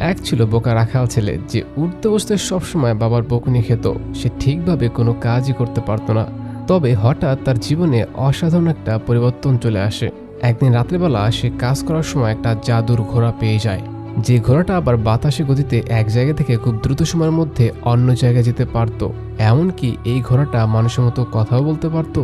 এক ছিল বোকা রাখাল ছেলে যে উঠতে বসতে সবসময় বাবার বকুনি খেত, সে ঠিকভাবে কোনো কাজই করতে পারতো না। তবে হঠাৎ তার জীবনে অসাধারণ একটা পরিবর্তন চলে আসে। একদিন রাত্রেবেলা সে কাজ করার সময় একটা জাদুর ঘোড়া পেয়ে যায়। যে ঘোড়াটা আবার বাতাসে গতিতে এক জায়গা থেকে খুব দ্রুত সময়ের মধ্যে অন্য জায়গায় যেতে পারত, এমনকি এই ঘোড়াটা মানুষের মতো কথাও বলতে পারত।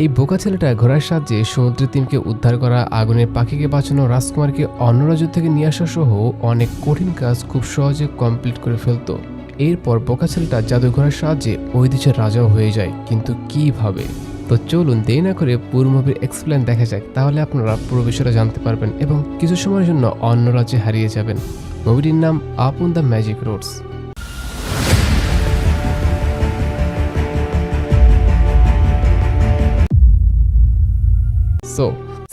এই বোকা ছেলেটা ঘোড়ার সাহায্যে সমুদ্রের তিমকে উদ্ধার করা, আগুনের পাখিকে বাঁচানো, রাজকুমারকে অন্য রাজ্য থেকে নিয়ে আসা সহ অনেক কঠিন কাজ খুব সহজে কমপ্লিট করে ফেলতো। এরপর বোকা ছেলেটা জাদুঘরের সাহায্যে ওই দেশের রাজাও হয়ে যায়, কিন্তু কীভাবে? তো চলুন দেরি না করে পুরো মুভির এক্সপ্লেন দেখা যাক। তাহলে আপনারা পুরো বিষয়টা জানতে পারবেন এবং কিছু সময়ের জন্য অন্য রাজ্যে হারিয়ে যাবেন। মুভিটির নাম up on the magic roads so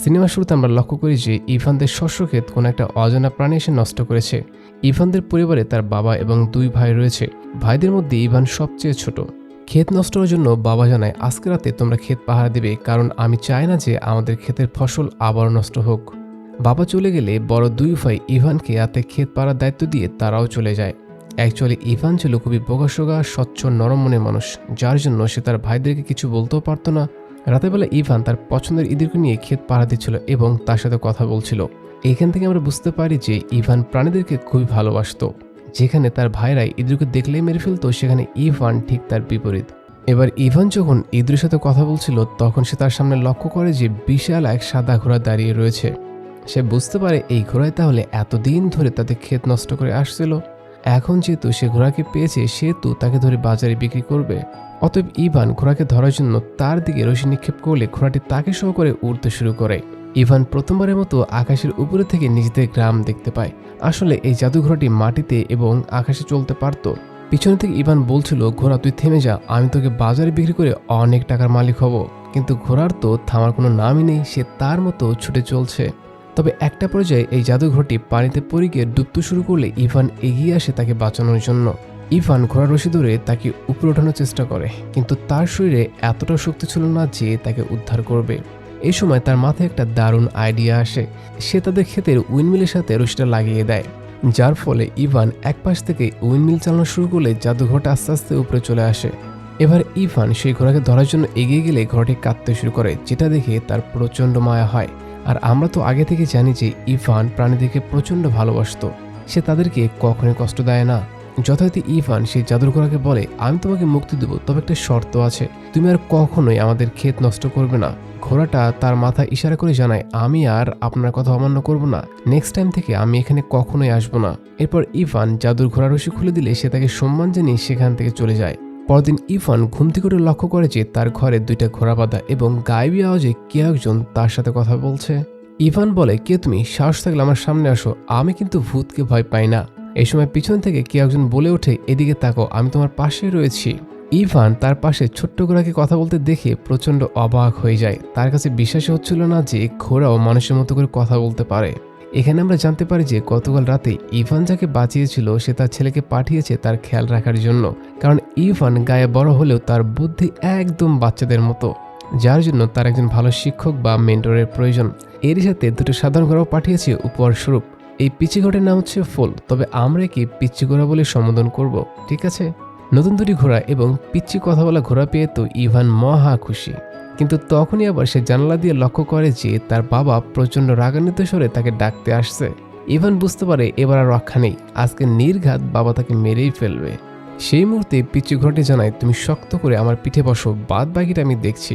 cinema শুরুতে আমরা লক্ষ্য করি যে ইভানদের শস্যক্ষেত কোনো একটা অজানা প্রাণী এসে নষ্ট করেছে। ইভানদের পরিবারে তার বাবা এবং দুই ভাই রয়েছে। ভাইদের মধ্যে ইভান সবচেয়ে ছোট। ক্ষেত নষ্ট হওয়ার জন্য বাবা জানায়, আজকে রাতে তোমরা ক্ষেত পাহারা দেবে, কারণ আমি চাই না যে আমাদের ক্ষেতের ফসল আবারও নষ্ট হোক। বাবা চলে গেলে বড় দুই ভাই ইভানকে রাতে ক্ষেত পাড়ার দায়িত্ব দিয়ে তারাও চলে যায়। অ্যাকচুয়ালি ইভান ছিল খুবই বোকাশোগা স্বচ্ছ, নরম মনের মানুষ, যার জন্য সে তার ভাইদেরকে কিছু বলতেও পারতো না। রাতের বেলা ইভান তার পছন্দের ইঁদুরকে নিয়ে ক্ষেত পাহারা দিচ্ছিল এবং তার সাথে কথা বলছিল। এখান থেকে আমরা বুঝতে পারি যে ইভান প্রাণীদেরকে খুবই ভালোবাসতো। যেখানে তার ভাইরাই ইঁদুরকে দেখলেই মেরে ফেলতো, সেখানে ইভান ঠিক তার বিপরীত। এবার ইভান যখন ইঁদুরের সাথে কথা বলছিল, তখন সে তার সামনে লক্ষ্য করে যে বিশাল এক সাদা ঘোড়া দাঁড়িয়ে রয়েছে। সে বুঝতে পারে এই ঘোড়ায় তাহলে এতদিন ধরে তাদের ক্ষেত নষ্ট করে আসছিল। এখন যেহেতু সে ঘোড়াকে পেয়েছে, সেহেতু তাকে ধরে বাজারে বিক্রি করবে। অতএব ইভান ঘোড়াকে ধরার জন্য তার দিকে রশি নিক্ষেপ করলে ঘোড়াটি তাকে সহ করে উড়তে শুরু করে। ইভান প্রথমবারের মতো আকাশের উপরে থেকে নিজেদের গ্রাম দেখতে পায়। আসলে এই জাদু ঘোড়াটি মাটিতে এবং আকাশে চলতে পারত। পিছনে থেকে ইভান বলছিল, ঘোড়া, তুই থেমে যা, আমি তোকে বাজারে বিক্রি করে অনেক টাকার মালিক হব। কিন্তু ঘোড়ার তো থামার কোনো নামই নেই, সে তার মতো ছুটে চলছে। তবে একটা পর্যায়ে এই জাদুঘরটি পানিতে পড়ে গিয়ে ডুবতে শুরু করলে ইভান এগিয়ে আসে তাকে বাঁচানোর জন্য। ইভান ঘোড়ার রশি ধরে তাকে উপরে ওঠানোর চেষ্টা করে, কিন্তু তার শরীরে এতটা শক্তি ছিল না যে তাকে উদ্ধার করবে। এই সময় তার মাথায় একটা দারুণ আইডিয়া আসে। সে তাদের ক্ষেতের উইন্ডমিলের সাথে রশিটা লাগিয়ে দেয়, যার ফলে ইভান এক পাশ থেকে উইন্ডমিল চালানো শুরু করলে জাদুঘরটা আস্তে আস্তে উপরে চলে আসে। এবার ইভান সেই ঘোড়াকে ধরার জন্য এগিয়ে গেলে ঘোড়াটি কাঁদতে শুরু করে, যেটা দেখে তার প্রচণ্ড মায়া হয়। আর আমরা তো আগে থেকে জানি যে ইভান প্রাণীদেরকে প্রচণ্ড ভালোবাসতো। সে তাদেরকে কখনোই কষ্ট দেয় না। যথারীতি ইভান সেই জাদুর ঘোড়াকে বলে, আমি তোমাকে মুক্তি দেবো, তবে একটা শর্ত আছে। তুমি আর কখনোই আমাদের ক্ষেত নষ্ট করবে না। ঘোড়াটা তার মাথা ইশারা করে জানায়, আমি আর আপনার কথা অমান্য করব না। নেক্সট টাইম থেকে আমি এখানে কখনোই আসব না। এরপর ইভান জাদুর ঘোড়া রশি খুলে দিলে সে তাকে সম্মান জানিয়ে সেখান থেকে চলে যায়। পরদিন ইফান ঘুম থেকে লক্ষ্য করে যে তার ঘরে দুইটা ঘোড়া বাঁধা এবং গায়েবী আওয়াজে কে একজন তার সাথে কথা বলছে। ইভান বলে, কে তুমি? সাহস থাকলে আমার সামনে আসো। আমি কিন্তু ভূতকে ভয় পাই না। এই সময় পিছন থেকে কেউ একজন বলে ওঠে, এদিকে তাকো, আমি তোমার পাশে রয়েছি। ইভান তার পাশে ছোট্ট ঘোড়াকে কথা বলতে দেখে প্রচণ্ড অবাক হয়ে যায়। তার কাছে বিশ্বাসই হচ্ছিল না যে ঘোড়াও মানুষের মতো করে কথা বলতে পারে। এখানে আমরা জানতে পারি যে গতকাল রাতে ইভান যাকে বাঁচিয়েছিল, সে তার ছেলেকে পাঠিয়েছে তার খেয়াল রাখার জন্য। কারণ ইভান গায়ে বড় হলেও তার বুদ্ধি একদম বাচ্চাদের মতো। যার জন্য তার একজন ভালো শিক্ষক বা মেন্টরের প্রয়োজন। এরই সাথে দুটো সাধারণ ঘোড়াও পাঠিয়েছে উপহার স্বরূপ এই পিচি ঘোড়ার নাম হচ্ছে ফুল, তবে আমরা কি পিচ্ছি ঘোড়া বলে সম্বোধন করব, ঠিক আছে? নতুন দুটি ঘোড়া এবং পিচ্ছি কথা বলা ঘোড়া পেয়ে তো ইভান মহা খুশি। কিন্তু তখনই আবার সে জানালা দিয়ে লক্ষ্য করে যে তার বাবা প্রচণ্ড রাগান্বিত স্বরে তাকে ডাকতে আসছে। ইভান বুঝতে পারে এবার আর রক্ষা নেই, আজকে নির্ঘাত বাবা তাকে মেরেই ফেলবে। সেই মুহূর্তে পিচ্ছি ঘোড়াটি জানায়, তুমি শক্ত করে আমার পিঠে বসো, বাদ বাকিটা আমি দেখছি।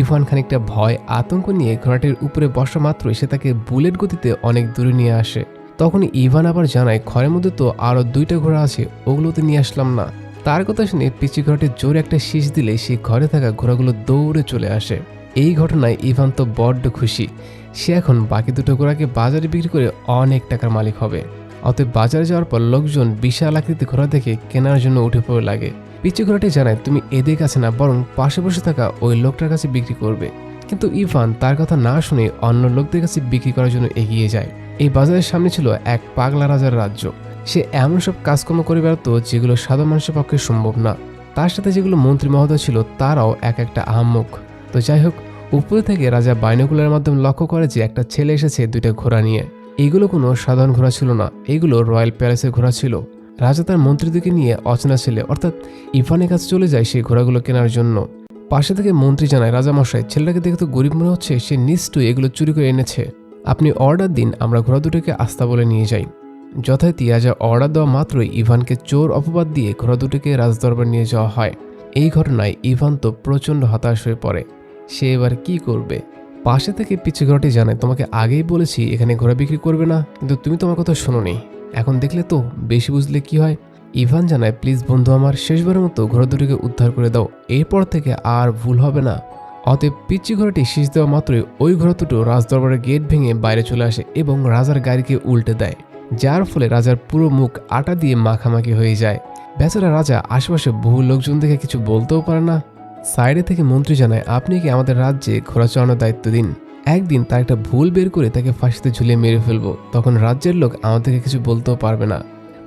ইভান খানিকটা ভয়, আতঙ্ক নিয়ে ঘোড়াটির উপরে বসা মাত্রই সে তাকে বুলেট গতিতে অনেক দূরে নিয়ে আসে। তখন ইভান আবার জানায়, ঘরের মধ্যে তো আরও দুইটা ঘোড়া আছে, ওগুলোতে নিয়ে আসলাম না। তার কথা শুনে পিচি ঘোড়াটি জোরে একটা শীষ দিলে সেই ঘরে থাকা ঘোড়াগুলো দৌড়ে চলে আসে। এই ঘটনায় ইভান তো বড্ড খুশি। সে এখন বাকি দুটো ঘোড়াকে বাজারে বিক্রি করে অনেক টাকার মালিক হবে। অতএব বাজারে যাওয়ার পর লোকজন বিশাল আকৃতি ঘোড়া দেখে কেনার জন্য উঠে পড়ে লাগে। পিচি ঘোড়াটি জানায়, তুমি এদের কাছে না, বরং পাশে বসে থাকা ওই লোকটার কাছে বিক্রি করবে। কিন্তু ইভান তার কথা না শুনে অন্য লোকদের কাছে বিক্রি করার জন্য এগিয়ে যায়। এই বাজারের সামনে ছিল এক পাগলা রাজার রাজ্য। সে এমন সব কাজকর্ম করে বেড়াতো যেগুলো সাধারণ মানুষের পক্ষে সম্ভব না। তার সাথে যেগুলো মন্ত্রী মহোদয় ছিল, তারাও এক একটা আহাম্মক। তো যাই হোক, উপরে থেকে রাজা বাইনকুলার মাধ্যমে লক্ষ্য করে যে একটা ছেলে এসেছে দুইটা ঘোড়া নিয়ে। এগুলো কোনো সাধারণ ঘোড়া ছিল না, এগুলো রয়্যাল প্যালেসের ঘোড়া ছিল। রাজা তার মন্ত্রীদেরকে নিয়ে অচেনা ছেলে, অর্থাৎ ইফানের কাছে চলে যায় সেই ঘোড়াগুলো কেনার জন্য। পাশে থেকে মন্ত্রী জানায়, রাজামশাই, ছেলেটাকে দেখে তো গরিব মনে হচ্ছে, সে নিশ্চয়ই এগুলো চুরি করে এনেছে। আপনি অর্ডার দিন, আমরা ঘোড়া দুটোকে আস্তা বলে নিয়ে যাই। যথারীতি রাজা অর্ডার দেওয়া মাত্রই ইভানকে চোর অপবাদ দিয়ে ঘোড়া দুটোকে রাজদরবার নিয়ে যাওয়া হয়। এই ঘটনায় ইভান তো প্রচণ্ড হতাশ হয়ে পড়ে। সে এবার কি করবে? পাশে থেকে পিছু ঘোড়াটি জানায় তোমাকে আগেই বলেছি এখানে ঘোড়া বিক্রি করবে না, কিন্তু তুমি তোমার কথা শোনোনি। এখন দেখলে তো, বেশি বুঝলে কি হয়? ইভান জানায়, প্লিজ বন্ধু আমার, শেষবারের মতো ঘোড়া দুটোকে উদ্ধার করে দাও। এরপর থেকে আর ভুল হবে না। অতএব পিচ্ছি ঘোড়াটি শীষ দেওয়া মাত্রই ওই ঘোড়া দুটো রাজদরবারের গেট ভেঙে বাইরে চলে আসে এবং রাজার গাড়িকে উল্টে দেয়, যার ফলে রাজার পুরো মুখ আটা দিয়ে মাখামাখি হয়ে যায়। বেচারা রাজা আশেপাশে বহু লোকজন দেখে কিছু বলতেও পারে না। সাইডে থেকে মন্ত্রী জানায়, আপনি কি আমাদের রাজ্যে ঘোড়া চড়ানোর দায়িত্ব দিন? একদিন তার একটা ভুল বের করে তাকে ফাঁসিতে ঝুলিয়ে মেরে ফেলব। তখন রাজ্যের লোক আমাদেরকে কিছু বলতেও পারবে না।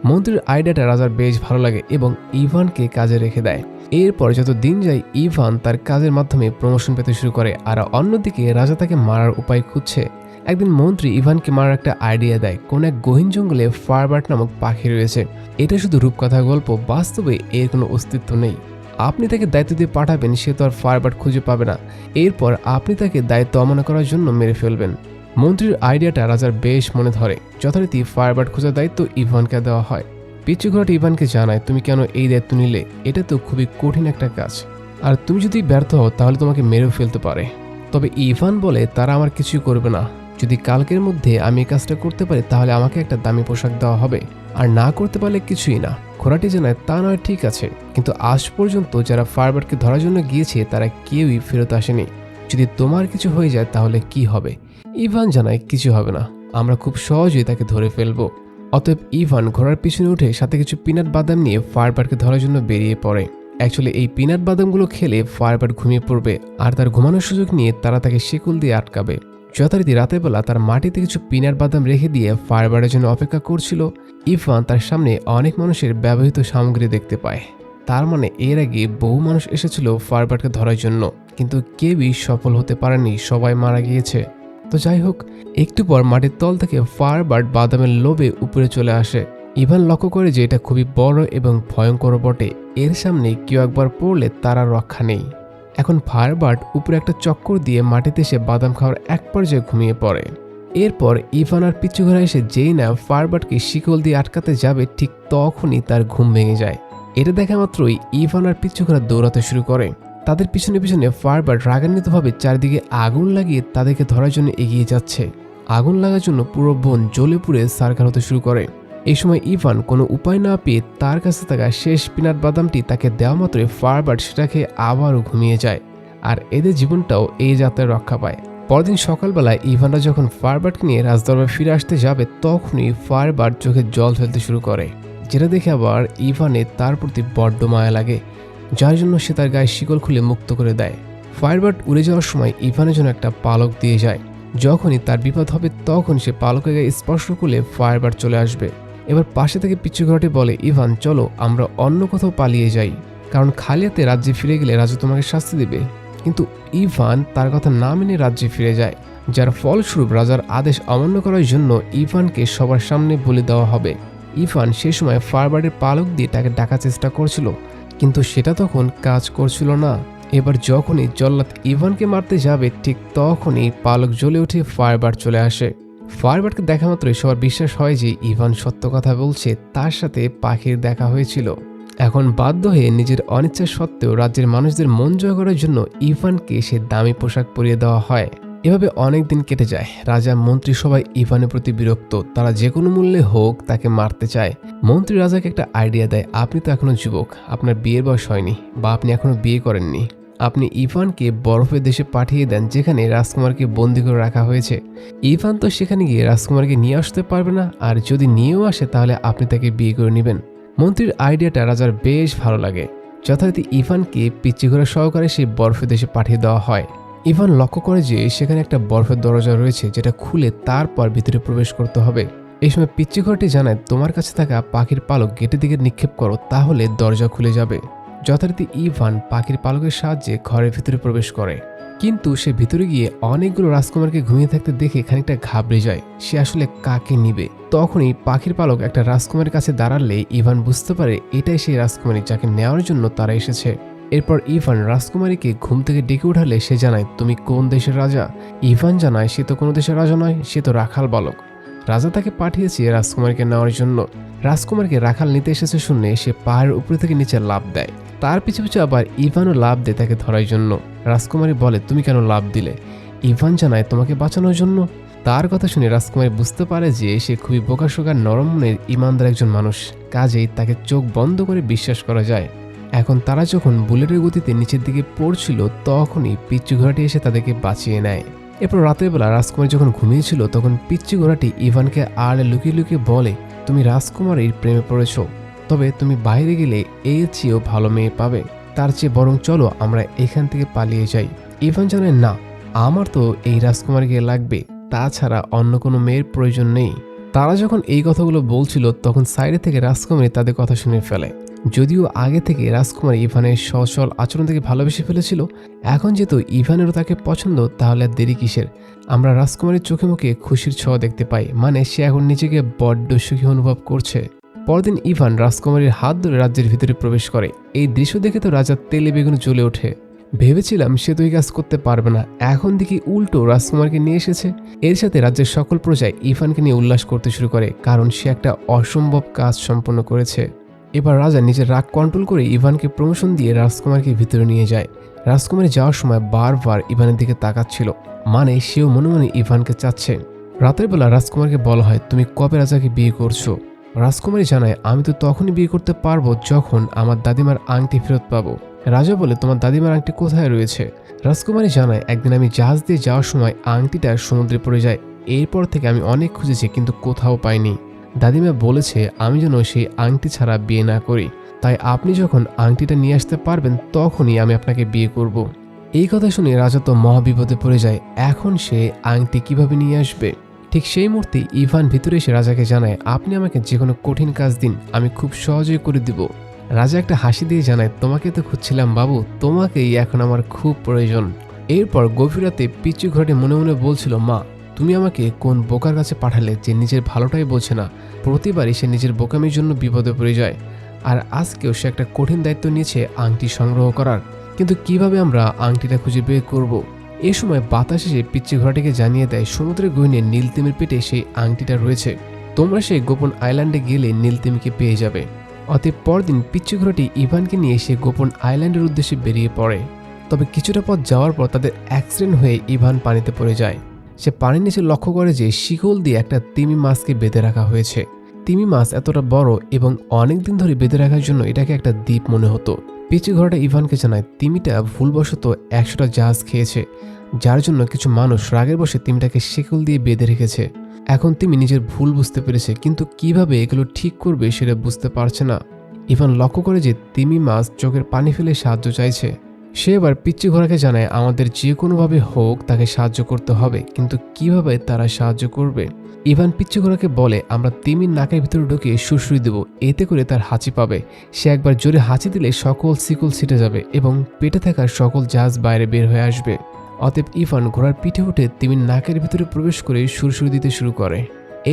মন্ত্রীর আইডিয়াটা রাজার বেশ ভালো লাগে এবং ইভানকে কাজে রেখে দেয়। এরপর যত দিন যায়, ইভান তার কাজের মাধ্যমে প্রমোশন পেতে শুরু করে আর অন্যদিকে রাজা তাকে মারার উপায় খুঁজছে। একদিন মন্ত্রী ইভানকে মারার একটা আইডিয়া দেয়। কোন এক গহীন জঙ্গলে ফায়ারবার্ড নামক পাখি রয়েছে। এটা শুধু রূপকথা গল্প, বাস্তবে এর কোনো অস্তিত্ব নেই। আপনি তাকে দায়িত্ব দিয়ে পাঠাবেন, সে তো আর ফায়ারবার্ড খুঁজে পাবে না। এরপর আপনি তাকে দায়িত্ব অমান্য করার জন্য মেরে ফেলবেন। মন্ত্রীর আইডিয়াটা রাজার বেশ মনে ধরে। যথারীতি ফায়ারবার্ড খোঁজার দায়িত্ব ইভানকে দেওয়া হয়। পিচ্ছু ঘোড়াটি ইভানকে জানায়, তুমি কেন এই দায়িত্ব নিলে? এটা তো খুবই কঠিন একটা কাজ। আর তুমি যদি ব্যর্থ হও, তাহলে তোমাকে মেরেও ফেলতে পারে। তবে ইভান বলে, তারা আমার কিছুই করবে না। যদি কালকের মধ্যে আমি এই কাজটা করতে পারি, তাহলে আমাকে একটা দামি পোশাক দেওয়া হবে। আর না করতে পারলে কিছুই না। ঘোড়াটি জানায়, তা নয়, ঠিক আছে। কিন্তু আজ পর্যন্ত যারা ফায়ারবার্ডকে ধরার জন্য গিয়েছে, তারা কেউই ফেরত আসেনি। যদি তোমার কিছু হয়ে যায়, তাহলে কি হবে? ইভান জানায় কিছু হবে না। আমরা খুব সহজেই তাকে ধরে ফেলব। অতএব ইভান ঘোড়ার পিছনে উঠে সাথে কিছু পিনাট বাদাম নিয়ে ফায়ারবার্ডকে ধরার জন্য বেরিয়ে পড়ে। অ্যাকচুয়ালি এই পিনাট বাদামগুলো খেলে ফায়ারবার্ড ঘুমিয়ে পড়বে আর তার ঘুমানোর সুযোগ নিয়ে তারা তাকে শিকল দিয়ে আটকাবে। যথারীতি রাতের বেলা তার মাটিতে কিছু পিনাট বাদাম রেখে দিয়ে ফায়ারবার্ডের জন্য অপেক্ষা করছিল। ইরফান তার সামনে অনেক মানুষের ব্যবহৃত সামগ্রী দেখতে পায়। তার মানে এর আগে বহু মানুষ এসেছিল ফায়ারবার্ডকে ধরার জন্য, কিন্তু কেউই সফল হতে পারেনি সবাই মারা গিয়েছে। তো যাই হোক, একটু পর মাটির তল থেকে ফায়ারবার্ড বাদামের লোভে উপরে চলে আসে। ইভান লক্ষ্য করে যে এটা খুবই বড় এবং ভয়ঙ্কর বটে। এর সামনে কেউ একবার পড়লে তারা রক্ষা নেই। এখন ফায়ারবার্ড উপরে একটা চক্কর দিয়ে মাটিতে এসে বাদাম খাওয়ার এক পর্যায়ে ঘুমিয়ে পড়ে। এরপর ইভান আর পিছু ঘোরা এসে যেই না ফায়ারবার্ডকে শিকল দিয়ে আটকাতে যাবে, ঠিক তখনই তার ঘুম ভেঙে যায়। এটা দেখা মাত্রই ইভান আর পিছু ঘোরা দৌড়াতে শুরু করে। তাদের পিছনে পিছনে ফায়ারবার্ড রাগান্বিতভাবে চারিদিকে আগুন লাগিয়ে তাদেরকে ধরার জন্য এগিয়ে যাচ্ছে। আগুন লাগার জন্য পুরো বন জ্বলে পুড়ে সার্কার হতে শুরু করে। এই সময় ইভান কোনো উপায় না পেয়ে তার কাছে থাকা শেষ পিনাট বাদামটি তাকে দেওয়া মাত্রই ফায়ারবার্ড সেটাকে আবারও ঘুমিয়ে যায় আর এদের জীবনটাও এই যাত্রায় রক্ষা পায়। পরদিন সকালবেলায় ইভানরা যখন ফায়ারবার্ডকে নিয়ে রাজদরবার ফিরে আসতে যাবে, তখনই ফায়ারবার্ড চোখে জল ফেলতে শুরু করে, যেটা দেখে আবার ইভানের তার প্রতি বড্ড মায়া লাগে। যার জন্য সে তার গায়ে শিকল খুলে মুক্ত করে দেয়। ফায়ারবার্ড উড়ে যাওয়ার সময় ইভানের জন্য একটা পালক দিয়ে যায়। যখনই তার বিপদ হবে তখন সে পালকের গায়ে স্পর্শ করলে ফায়ারবার্ড চলে আসবে। এবার পাশে থেকে পিছু ঘরটি বলে, ইভান, চলো, আমরা অন্য কোথাও পালিয়ে যাই। কারণ খালিয়াতে রাজ্যে ফিরে গেলে রাজু তোমাকে শাস্তি দেবে। কিন্তু ইভান তার কথা না মেনে রাজ্যে ফিরে যায়, যার ফলস্বরূপ রাজার আদেশ অমান্য করার জন্য ইভানকে সবার সামনে বলে দেওয়া হবে। ইভান সে সময় ফায়ারবার্ডের পালক দিয়ে তাকে ডাকার চেষ্টা করছিল। কিন্তু সেটা তখন কাজ করছিল না। এবার যখনই জল্লাদ ইভানকে মারতে যাবে, ঠিক তখনই পালক জ্বলে উঠে ফায়ারবার্ড চলে আসে। ফায়ারবার্ডকে দেখা মাত্রই সবার বিশ্বাস হয় যে ইভান সত্য কথা বলছে, তার সাথে পাখির দেখা হয়েছিল। এখন বাধ্য হয়ে নিজের অনিচ্ছা সত্ত্বেও রাজ্যের মানুষদের মন জয় করার জন্য ইভানকে সে দামি পোশাক পরিয়ে দেওয়া হয়। এভাবে অনেক দিন কেটে যায়। রাজা মন্ত্রী সবাই ইভানের প্রতি বিরক্ত। তারা যে কোনো মূল্যে হোক, তাকে মারতে চায়। মন্ত্রী রাজাকে একটা আইডিয়া দেয়, আপনি তো এখনও যুবক, আপনার বিয়ের বয়স হয়নি বা আপনি এখনও বিয়ে করেননি। আপনি ইভানকে বরফের দেশে পাঠিয়ে দেন, যেখানে রাজকুমারকে বন্দি করে রাখা হয়েছে। ইভান তো সেখানে গিয়ে রাজকুমারকে নিয়ে আসতে পারবে না। আর যদি নিয়েও আসে, তাহলে আপনি তাকে বিয়ে করে নেবেন। মন্ত্রীর আইডিয়াটা রাজার বেশ ভালো লাগে। যথারীতি ইভানকে পিচ্ছি ঘোড়া সহকারে সেই বরফের দেশে পাঠিয়ে দেওয়া হয়। ইভান লক্ষ্য করে যে সেখানে একটা বরফের দরজা রয়েছে যেটা খুলে তারপর ভিতরে প্রবেশ করতে হবে। এই সময় পিচ্ছি ঘরটি জানায়, তোমার কাছে থাকা পাখির পালক গেটের দিকে নিক্ষেপ করো, তাহলে দরজা খুলে যাবে। যথারীতি ইভান পাখির পালকের সাহায্যে ঘরের ভিতরে প্রবেশ করে। কিন্তু সে ভিতরে গিয়ে অনেকগুলো রাজকুমারকে ঘুমিয়ে থাকতে দেখে খানিকটা ঘাবড়ে যায়। সে আসলে কাকে নিবে? তখনই পাখির পালক একটা রাজকুমারের কাছে দাঁড়ালে ইভান বুঝতে পারে, এটাই সেই রাজকুমারী যাকে নেওয়ার জন্য তারা এসেছে। এরপর ইভান রাজকুমারীকে ঘুম থেকে ডেকে উঠালে সে জানায়, তুমি কোন দেশের রাজা? ইভান জানায়, সে তো কোনো দেশের রাজা নয়, সে তো রাখাল বালক। রাজা তাকে পাঠিয়েছে রাজকুমারীকে নেওয়ার জন্য। রাজকুমারকে রাখাল নিতে এসেছে শুনে সে পাহাড়ের উপরে থেকে নিচে লাভ দেয়। তার পিছু পিছু আবার ইভানও লাভ দেয় তাকে ধরার জন্য। রাজকুমারী বলে, তুমি কেন লাভ দিলে? ইভান জানায়, তোমাকে বাঁচানোর জন্য। তার কথা শুনে রাজকুমারী বুঝতে পারে যে সে খুবই বোকাশোকা নরম মনের ইমানদার একজন মানুষ। কাজেই তাকে চোখ বন্ধ করে বিশ্বাস করা যায়। এখন তারা যখন বুলেটের গতিতে নিচের দিকে পড়ছিল, তখনই পিচ্চু ঘোড়াটি এসে তাদেরকে বাঁচিয়ে নেয়। এরপর রাতের বেলা রাজকুমারী যখন ঘুমিয়েছিল, তখন পিচ্চু ঘোড়াটি ইভানকে আড়ে লুকিয়ে লুকিয়ে বলে, তুমি রাজকুমারীর প্রেমে পড়েছ, তবে তুমি বাইরে গেলে এর চেয়েও ভালো মেয়ে পাবে। তার চেয়ে বরং চলো আমরা এখান থেকে পালিয়ে যাই। ইভান জানে, না, আমার তো এই রাজকুমারীকে লাগবে। তাছাড়া অন্য কোনো মেয়ের প্রয়োজন নেই। তারা যখন এই কথাগুলো বলছিল, তখন সাইডে থেকে রাজকুমারী তাদের কথা শুনে ফেলে। যদিও আগে থেকে রাজকুমার ইভানের সচল আচরণ থেকে ভালোবেসে ফেলেছিল, এখন যেহেতু ইভানেরও তাকে পছন্দ, তাহলে আর দেরি কিসের? আমরা রাজকুমারীর চোখে মুখে খুশির ছোঁয়া দেখতে পাই মানে সে এখন নিজেকে বড্ড সুখী অনুভব করছে। পরদিন ইভান রাজকুমারীর হাত ধরে রাজ্যের ভিতরে প্রবেশ করে। এই দৃশ্য দেখে তো রাজার তেলে বেগুন জ্বলে ওঠে। ভেবেছিলাম সে তো এই কাজ করতে পারবে না। এখন দেখি উল্টো রাজকুমারকে নিয়ে এসেছে। এর সাথে রাজ্যের সকল প্রজায় ইফানকে নিয়ে উল্লাস করতে শুরু করে, কারণ সে একটা অসম্ভব কাজ সম্পন্ন করেছে। এবার রাজা নিজের রাগ কন্ট্রোল করে ইভানকে প্রমোশন দিয়ে রাজকুমারকে ভিতরে নিয়ে যায়। রাজকুমারী যাওয়ার সময় বারবার ইভানের দিকে তাকাচ্ছিল মানে সেও মনে মনে ইভানকে চাচ্ছে। রাতের বেলা রাজকুমারকে বলা হয়, তুমি কবে রাজাকে বিয়ে করছ? রাজকুমারী জানায়, আমি তো তখনই বিয়ে করতে পারব যখন আমার দাদিমার আংটি ফেরত পাবো। রাজা বলে, তোমার দাদিমার আংটি কোথায় রয়েছে? রাজকুমারী জানায়, একদিন আমি জাহাজ দিয়ে যাওয়ার সময় আংটিটা সমুদ্রে পড়ে যায়। এরপর থেকে আমি অনেক খুঁজেছি, কিন্তু কোথাও পাইনি। দাদিমা বলেছে, আমি যেন সেই আংটি ছাড়া বিয়ে না করি। তাই আপনি যখন আংটিটা নিয়ে আসতে পারবেন, তখনই আমি আপনাকে বিয়ে করব। এই কথা শুনে রাজা তো মহাবিপদে পড়ে যায়। এখন সে আংটি কীভাবে নিয়ে আসবে? ঠিক সেই মুহূর্তে ইভান ভিতরে এসে রাজাকে জানায়, আপনি আমাকে যে কোনো কঠিন কাজ দিন, আমি খুব সহজেই করে দিব। রাজা একটা হাসি দিয়ে জানায়, তোমাকে তো খুঁজছিলাম বাবু, তোমাকেই এখন আমার খুব প্রয়োজন। এরপর গভীর রাতে পিচু ঘরে মনে মনে বলছিল, মা তুমি আমাকে কোন বোকার কাছে পাঠালে যে নিজের ভালোটাই বোঝে না? প্রতিবারই সে নিজের বোকামির জন্য বিপদে পড়ে যায়। আর আজকেও সে একটা কঠিন দায়িত্ব নিয়েছে আংটি সংগ্রহ করার। কিন্তু কীভাবে আমরা আংটিটা খুঁজে বের করব। এ সময় বাতাস এসে পিচ্ছি ঘোড়াটিকে জানিয়ে দেয়, সমুদ্রের গহিনে নীলতিমির পেটে সেই আংটিটা রয়েছে। তোমরা সেই গোপন আইল্যান্ডে গেলে নীলতিমিকে পেয়ে যাবে। অতএব পরদিন পিচ্ছি ঘোড়াটি ইভানকে নিয়ে সে গোপন আইল্যান্ডের উদ্দেশ্যে বেরিয়ে পড়ে। তবে কিছুটা পথ যাওয়ার পর তাদের অ্যাক্সিডেন্ট হয়ে ইভান পানিতে পড়ে যায়। সে পানির নিচে লক্ষ্য করে যে শিকল দিয়ে একটা তিমি মাছকে বেঁধে রাখা হয়েছে। তিমি মাছ এতটা বড় এবং অনেক দিন ধরে বেঁধে রাখার জন্য এটাকে একটা দ্বীপ মনে হতো। পিচি ঘোড়াটা ইভানকে জানায়, তিমিটা ভুলবশত একশোটা জাহাজ খেয়েছে, যার জন্য কিছু মানুষ রাগের বসে তিমিটাকে শিকল দিয়ে বেঁধে রেখেছে। এখন তিমি নিজের ভুল বুঝতে পেরেছে, কিন্তু কীভাবে এগুলো ঠিক করবে সেটা বুঝতে পারছে না। ইভান লক্ষ্য করে যে তিমি মাছ চোখের পানি ফেলে সাহায্য চাইছে। সে এবার পিচ্চি ঘোড়াকে জানায়, আমাদের যে কোনোভাবে হোক তাকে সাহায্য করতে হবে, কিন্তু কীভাবে তারা সাহায্য করবে? ইভান পিচ্চি ঘোড়াকে বলে, আমরা তিমির নাকের ভিতরে ঢুকে সুশ্রুই দেব, এতে করে তার হাঁচি পাবে। সে একবার জোরে হাঁচি দিলে সকল সিকুল ছিটে যাবে এবং পেটে থাকা সকল জাহাজ বাইরে বের হয়ে আসবে। অতএব ইভান ঘোড়ার পিঠে উঠে তিমির নাকের ভিতরে প্রবেশ করে সুরসুরি দিতে শুরু করে।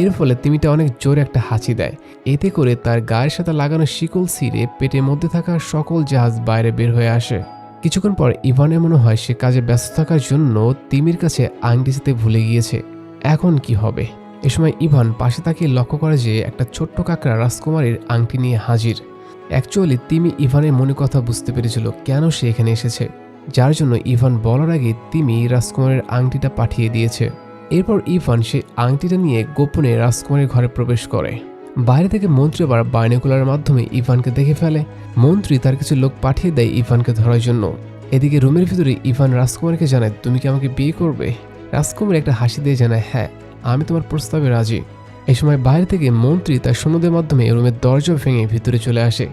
এর ফলে তিমিটা অনেক জোরে একটা হাঁচি দেয়। এতে করে তার গায়ের সাথে লাগানো শিকল ছিঁড়ে পেটের মধ্যে থাকা সকল জাহাজ বাইরে বের হয়ে আসে। কিছুক্ষণ পর ইভানের মনে হয় সে কাজে ব্যস্ত থাকার জন্য তিমির কাছে আংটি যেতে ভুলে গিয়েছে। এখন কি হবে? এ সময় ইভান পাশে তাকিয়ে লক্ষ্য করে যে একটা ছোট্ট কাকড়া রাজকুমারীর আংটি নিয়ে হাজির। অ্যাকচুয়ালি তিমি ইভানের মনে কথা বুঝতে পেরেছিল কেন সে এখানে এসেছে। যার জন্য ইভান বলার আগে তিমি রাজকুমারের আংটিটা পাঠিয়ে দিয়েছে। এরপর ইভান সে আংটিটা নিয়ে গোপনে রাজকুমারীর ঘরে প্রবেশ করে। বাইরে থেকে মন্ত্রী আবার বাইনোকুলারের মাধ্যমে ইভানকে দেখে ফেলে। মন্ত্রী তার কিছু লোক পাঠিয়ে দেয় ইভানকে ধরার জন্য। এদিকে রুমের ভিতরে ইভান রাজকুমারকে জানায়, তুমি কি আমাকে বিয়ে করবে? রাজকুমার একটা হাসি দিয়ে জানায় হ্যাঁ আমি তোমার প্রস্তাবে রাজি। এই সময় বাইরে থেকে মন্ত্রী তার সৈন্যদের মাধ্যমে রুমের দরজা ভেঙে ভিতরে চলে আসে।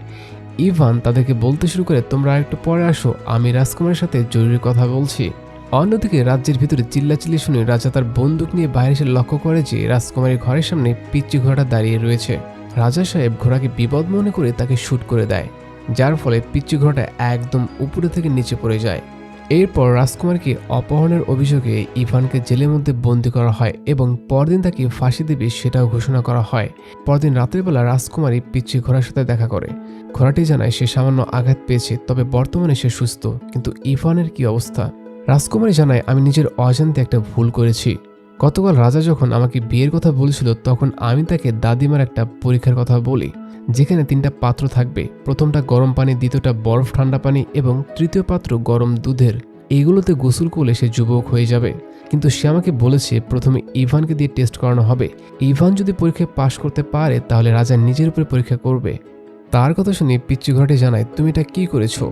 ইভান তাদেরকে বলতে শুরু করে, তোমরা একটু পরে আসো, আমি রাজকুমারের সাথে জরুরি কথা বলছি। অন্যদিকে রাজ্যের ভিতরে চিল্লাচিল্লি শুনে রাজা তার বন্দুক নিয়ে বাইরে এসে লক্ষ্য করে যে রাজকুমারীর ঘরের সামনে পিচ্চি ঘোড়াটা দাঁড়িয়ে রয়েছে। রাজা সাহেব ঘোড়াকে বিপদ মনে করে তাকে শ্যুট করে দেয়, যার ফলে পিচ্চি ঘোড়াটা একদম উপরে থেকে নিচে পড়ে যায়। এরপর রাজকুমারকে অপহরণের অভিযোগে ইভানকে জেলের মধ্যে বন্দি করা হয় এবং পরদিন তাকে ফাঁসি দেবে সেটাও ঘোষণা করা হয়। পরদিন রাতের বেলা রাজকুমারী পিচ্ছি ঘোড়ার সাথে দেখা করে। ঘোড়াটি জানায় সে সামান্য আঘাত পেয়েছে, তবে বর্তমানে সে সুস্থ, কিন্তু ইভানের কি অবস্থা? রাজকুমারী জানায়, আমি নিজের অজান্তে একটা ভুল করেছি। গতকাল রাজা যখন আমাকে বিয়ের কথা বলছিল, তখন আমি তাকে দাদিমার একটা পরীক্ষার কথা বলি, যেখানে তিনটা পাত্র থাকবে। প্রথমটা গরম পানি, দ্বিতীয়টা বরফ ঠান্ডা পানি এবং তৃতীয় পাত্র গরম দুধের। এইগুলোতে গোসল করলে সে যুবক হয়ে যাবে। কিন্তু সে আমাকে বলেছে, প্রথমে ইভানকে দিয়ে টেস্ট করানো হবে। ইভান যদি পরীক্ষায় পাশ করতে পারে, তাহলে রাজা নিজের উপরে পরীক্ষা করবে। তার কথা শুনে পিচ্চি ঘটে জানায়, তুমি এটা কি করেছ?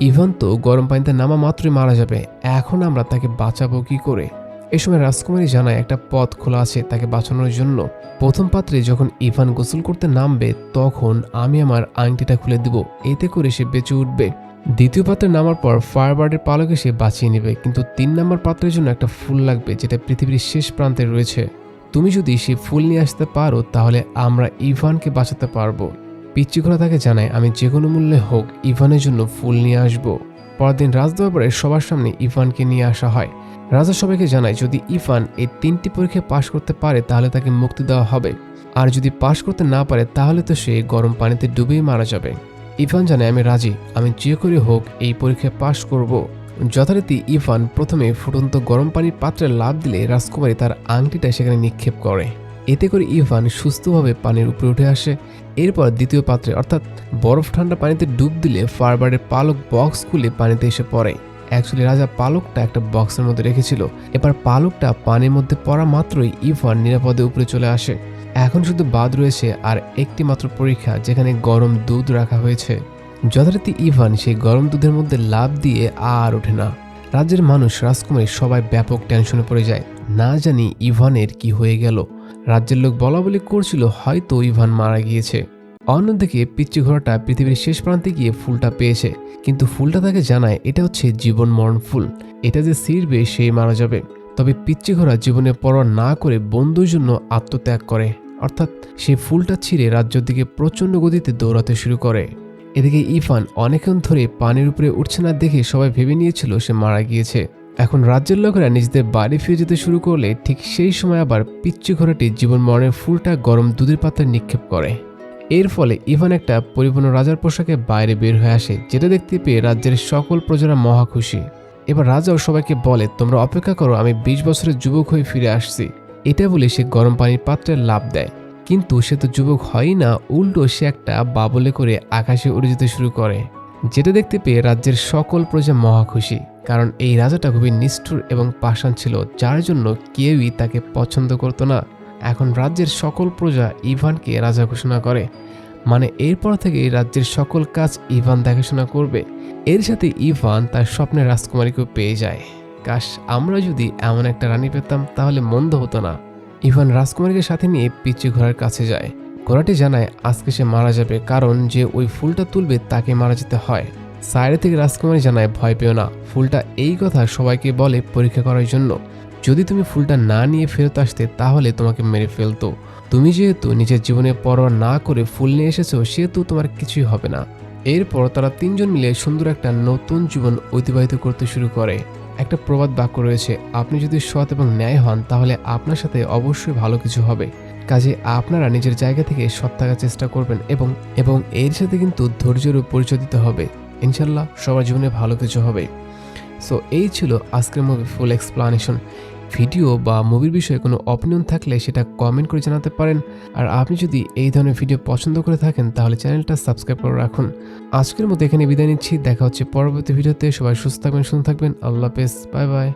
ইভান তো গরম পানিতে নামা মাত্রই মারা যাবে। এখন আমরা তাকে বাঁচাবো কি করে? এ সময় রাজকুমারী জানায় একটা পথ খোলা আছে তাকে বাঁচানোর জন্য। প্রথম পাত্রে যখন ইভান গোসল করতে নামবে, তখন আমি আমার আংটিটা খুলে দিব। এতে করে সে বেঁচে উঠবে। দ্বিতীয় পাত্রে নামার পর ফায়ারবার্ডের পালকে সে বাঁচিয়ে নেবে, কিন্তু তিন নম্বর পাত্রের জন্য একটা ফুল লাগবে, যেটা পৃথিবীর শেষ প্রান্তে রয়েছে। তুমি যদি সে ফুল নিয়ে আসতে পারো, তাহলে আমরা ইভানকে বাঁচাতে পারব। পিচ্চি ঘোড়া তাকে জানায়, আমি যে কোনো মূল্যে হোক ইভানের জন্য ফুল নিয়ে আসব। পরদিন রাজদরবারে সবার সামনে ইভানকে নিয়ে আসা হয়। রাজা সবাইকে জানায়, যদি ইভান এই তিনটি পরীক্ষায় পাশ করতে পারে, তাহলে তাকে মুক্তি দেওয়া হবে। আর যদি পাশ করতে না পারে, তাহলে তো সে গরম পানিতে ডুবেই মারা যাবে। ইভান জানে আমি রাজি। আমি যে করে হোক এই পরীক্ষায় পাশ করব। যথারীতি ইভান প্রথমে ফুটন্ত গরম পানির পাত্রে লাভ দিলে রাজকুমারী তার আংটিটা সেখানে নিক্ষেপ করে। এতে করে ইভান সুস্থভাবে পানির উপরে উঠে আসে। এরপর দ্বিতীয় পাত্রে, অর্থাৎ বরফ ঠান্ডা পানিতে ডুব দিলে ফারবার্ডের পালক বক্স খুলে পানিতে এসে পড়ে। অ্যাকচুয়ালি রাজা পালকটা একটা বক্সের মধ্যে রেখেছিল। এবার পালকটা পানির মধ্যে পড়া মাত্রই ইভান নিরাপদে উপরে চলে আসে। এখন শুধু বাদ রয়েছে আর একটি মাত্র পরীক্ষা, যেখানে গরম দুধ রাখা হয়েছে। যথারীতি ইভান সেই গরম দুধের মধ্যে লাভ দিয়ে আর ওঠে না। রাজ্যের মানুষ, রাজকুমারী সবাই ব্যাপক টেনশনে পড়ে যায়। না জানি ইভানের কি হয়ে গেল। রাজ্যের লোক বলা বলি করছিল, হয়তো ইভান মারা গিয়েছে। অন্যদিকে পিচ্চি ঘোড়াটা পৃথিবীর শেষ প্রান্তে গিয়ে ফুলটা পেয়েছে। কিন্তু ফুলটা তাকে জানায়, এটা হচ্ছে জীবন মরণ ফুল। এটা যে ছিঁড়বে, সেই মারা যাবে। তবে পিচ্চি ঘোড়া জীবনে পরোয়া না করে বন্ধুর জন্য আত্মত্যাগ করে। অর্থাৎ সে ফুলটা ছিঁড়ে রাজ্যের দিকে প্রচণ্ড গতিতে দৌড়াতে শুরু করে। এদিকে ইফান অনেকক্ষণ ধরে পানির উপরে উঠছে না দেখে সবাই ভেবে নিয়েছিল সে মারা গিয়েছে। এখন রাজ্যের লোকেরা নিজেদের বাড়ি ফিরে যেতে শুরু করলে ঠিক সেই সময় আবার পিচ্চি ঘোড়াটি জীবন মরণের ফুলটা গরম দুধের পাত্রে নিক্ষেপ করে। এর ফলে ইভান একটা পরিপূর্ণ রাজার পোশাকে বাইরে বের হয়ে আসে, যেটা দেখতে পেয়ে রাজ্যের সকল প্রজারা মহা খুশি। এবার রাজাও সবাইকে বলে, তোমরা অপেক্ষা করো, আমি বিশ বছরের যুবক হয়ে ফিরে আসছি। এটা বলে সে গরম পানির পাত্রে লাভ দেয়। কিন্তু সে তো যুবক হয়ই না, উল্টো সে একটা বাবলে করে আকাশে উড়ে যেতে শুরু করে, যেটা দেখতে পেয়ে রাজ্যের সকল প্রজা মহা খুশি। কারণ এই রাজাটা খুবই নিষ্ঠুর এবং পাষাণ ছিল, যার জন্য কেউই তাকে পছন্দ করতো না। এখন রাজ্যের সকল প্রজা ইভানকে রাজা ঘোষণা করে। মানে এরপর থেকে রাজ্যের সকল কাজ ইভান দেখাশোনা করবে। এর সাথে ইভান তার স্বপ্নের রাজকুমারীকেও পেয়ে যায়। কাশ, আমরা যদি এমন একটা রানী পেতাম, তাহলে মন্দ হতো না। ইভান রাজকুমারীকে সাথে নিয়ে পিচ্ছি ঘোড়ার কাছে যায়। ঘোড়াটি জানায়, আজকে সে মারা যাবে, কারণ যে ওই ফুলটা তুলবে, তাকে মারা যেতে হয়। সাইরে থেকে রাজকুমারী জানায়, ভয় পেও না, ফুলটা এই কথা সবাইকে বলে পরীক্ষা করার জন্য। যদি তুমি ফুলটা না নিয়ে ফেরত আসতে, তাহলে তোমাকে মেরে ফেলতো। তুমি যেহেতু নিজের জীবনে পরোয়া না করে ফুল নিয়ে এসেছ, সেহেতু তোমার কিছুই হবে না। এরপর তারা তিনজন মিলে সুন্দর একটা নতুন জীবন অতিবাহিত করতে শুরু করে। একটা প্রবাদ বাক্য রয়েছে, আপনি যদি সৎ এবং ন্যায় হন, তাহলে আপনার সাথে অবশ্যই ভালো কিছু হবে। কাজে আপনারা নিজের জায়গা থেকে সৎ থাকার চেষ্টা করবেন এবং এবং এর সাথে কিন্তু ধৈর্যেরও পরিচয় দিতে হবে। ইনশাল্লাহ সবার জীবনে ভালো কিছু হবে। সো এই ছিল আজকের মুভি ফুল এক্সপ্লানেশন ভিডিও বা মুভির বিষয়ে কোনো অপিনিয়ন থাকলে সেটা কমেন্ট করে জানাতে পারেন। আর আপনি যদি এই ধরনের ভিডিও পছন্দ করে থাকেন, তাহলে চ্যানেলটা সাবস্ক্রাইব করে রাখুন। আজকের মতো এখানে বিদায় নিচ্ছি। দেখা হচ্ছে পরবর্তী ভিডিওতে সবাই সুস্থ থাকবেন, সুন্দর থাকবেন। আল্লাহ হাফেজ। Bye bye